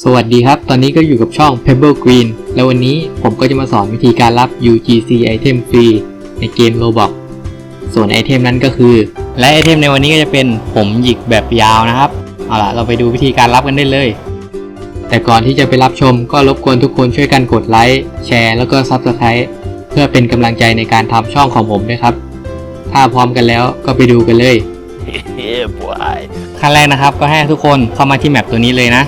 สวัสดีครับ ตอนนี้ก็อยู่กับช่อง Pebble Green แล้ววันนี้ผมก็จะมาสอนวิธีการรับ UGC ไอเทมฟรีในเกม Roblox ส่วนไอเทมนั้นก็คือ และไอเทมในวันนี้ก็จะเป็นผมหยิกแบบยาวนะครับ เอาล่ะ เราไปดูวิธีการรับกันได้เลย แต่ก่อนที่จะไปรับชมก็รบกวนทุกคนช่วยกันกดไลค์แชร์แล้วก็ Subscribe เพื่อเป็นกำลังใจในการทำช่องของผมด้วยครับ ถ้าพร้อมกันแล้วก็ไปดูกันเลย yeah, boy. ขั้นแรกนะครับก็ให้ทุกคนเข้ามาที่แมปตัวนี้เลยนะ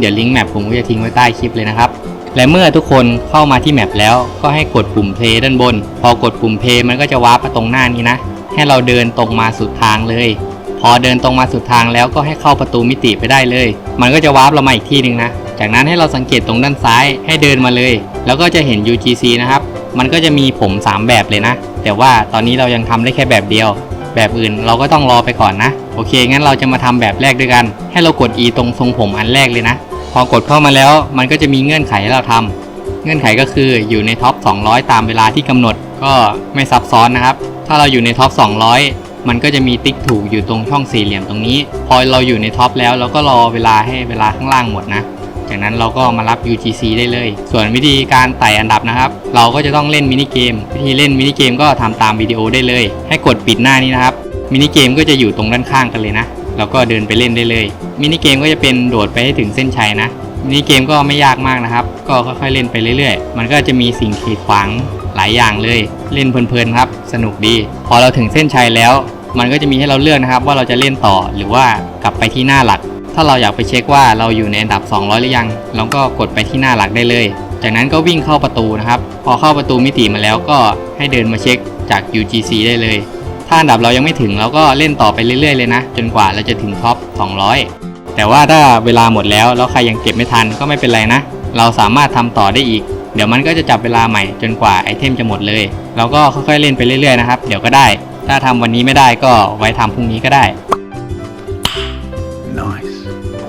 เดี๋ยวลิงก์แมปผมก็จะทิ้งไว้ใต้คลิปเลยนะครับ และเมื่อทุกคนเข้ามาที่แมปแล้วก็ให้กดปุ่ม play ด้านบน พอกดปุ่ม play มันก็จะวาร์ปมาตรงหน้านี้นะ ให้เราเดินตรงมาสุดทางเลย พอเดินตรงมาสุดทางแล้วก็ให้เข้าประตูมิติไปได้เลย มันก็จะวาร์ปเรามาอีกที่หนึ่งนะ จากนั้นให้เราสังเกตตรงด้านซ้ายให้เดินมาเลย แล้วก็จะเห็น UGC นะครับ มันก็จะมีผม 3 แบบเลยนะ แต่ว่าตอนนี้เรายังทำได้แค่แบบเดียวแบบอื่นเราก็ต้องรอไปก่อนนะ โอเค งั้นเราจะมาทำแบบแรกด้วยกัน ให้เรากด E ตรงทรงผมอันแรกเลยนะ พอกดเข้ามาแล้วมันก็จะมีเงื่อนไขให้เราทำเงื่อนไขก็คืออยู่ในท็อป 200 ตามเวลาที่กำหนดก็ไม่ซับซ้อนนะครับ ถ้าเราอยู่ในท็อป 200 มันก็จะมีติ๊กถูกอยู่ตรงช่องสี่เหลี่ยมตรงนี้ พอเราอยู่ในท็อปแล้วเราก็รอเวลาให้เวลาข้างล่างหมดนะ จากนั้นเราก็มารับ UGC ได้เลย ส่วนวิธีการไต่อันดับนะครับ เราก็จะต้องเล่นมินิเกม วิธีเล่นมินิเกมก็ทำตามวิดีโอได้เลย ให้กดปิดหน้านี้นะครับ มินิเกมก็จะอยู่ตรงด้านข้างกันเลยนะ แล้วก็เดินไปเล่นได้เลย มินิเกมก็จะเป็นโดดไปให้ถึงเส้นชัยนะ มินิเกมก็ไม่ยากมากนะครับ ก็ค่อยๆเล่นไปเรื่อยๆ มันก็จะมีสิ่งขีดขวางหลายอย่างเลย เล่นเพลินๆครับ สนุกดี พอเราถึงเส้นชัยแล้ว มันก็จะมีให้เราเลือกนะครับ ว่าเราจะเล่นต่อหรือว่ากลับไปที่หน้าหลัก ถ้าเราอยากไปเช็คว่าเราอยู่ในอันดับ 200 หรือยัง เราก็กดไปที่หน้าหลักได้เลย จากนั้นก็วิ่งเข้าประตูนะครับ พอเข้าประตูมิติมาแล้วก็ให้เดินมาเช็คจาก UGC ได้เลย ถ้าอันดับเรายังไม่ถึงเราก็เล่นต่อไปเรื่อยๆเลยนะ จนกว่าเราจะถึงท็อป 200 แต่ว่าถ้าเวลาหมดแล้วแล้วใครยังเก็บไม่ทันก็ไม่เป็นไรนะ เราสามารถทำต่อได้อีก เดี๋ยวมันก็จะจับเวลาใหม่จนกว่าไอเทมจะหมดเลย เราก็ค่อยๆเล่นไปเรื่อยๆนะครับ เดี๋ยวก็ได้ ถ้าทำวันนี้ไม่ได้ก็ไว้ทำพรุ่งนี้ก็ได้ Nice.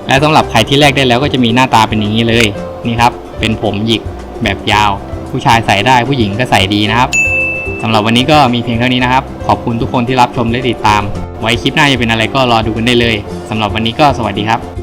และสำหรับใครที่แลกได้แล้วก็จะมีหน้าตาเป็นอย่างนี้เลย นี่ครับ เป็นผมหยิกแบบยาว ผู้ชายใส่ได้ผู้หญิงก็ใส่ดีนะครับ สำหรับวันนี้ก็มีเพียงเท่านี้นะครับ ขอบคุณทุกคนที่รับชมและติดตาม ไว้คลิปหน้าจะเป็นอะไรก็รอดูกันได้เลยสำหรับวันนี้ก็สวัสดีครับ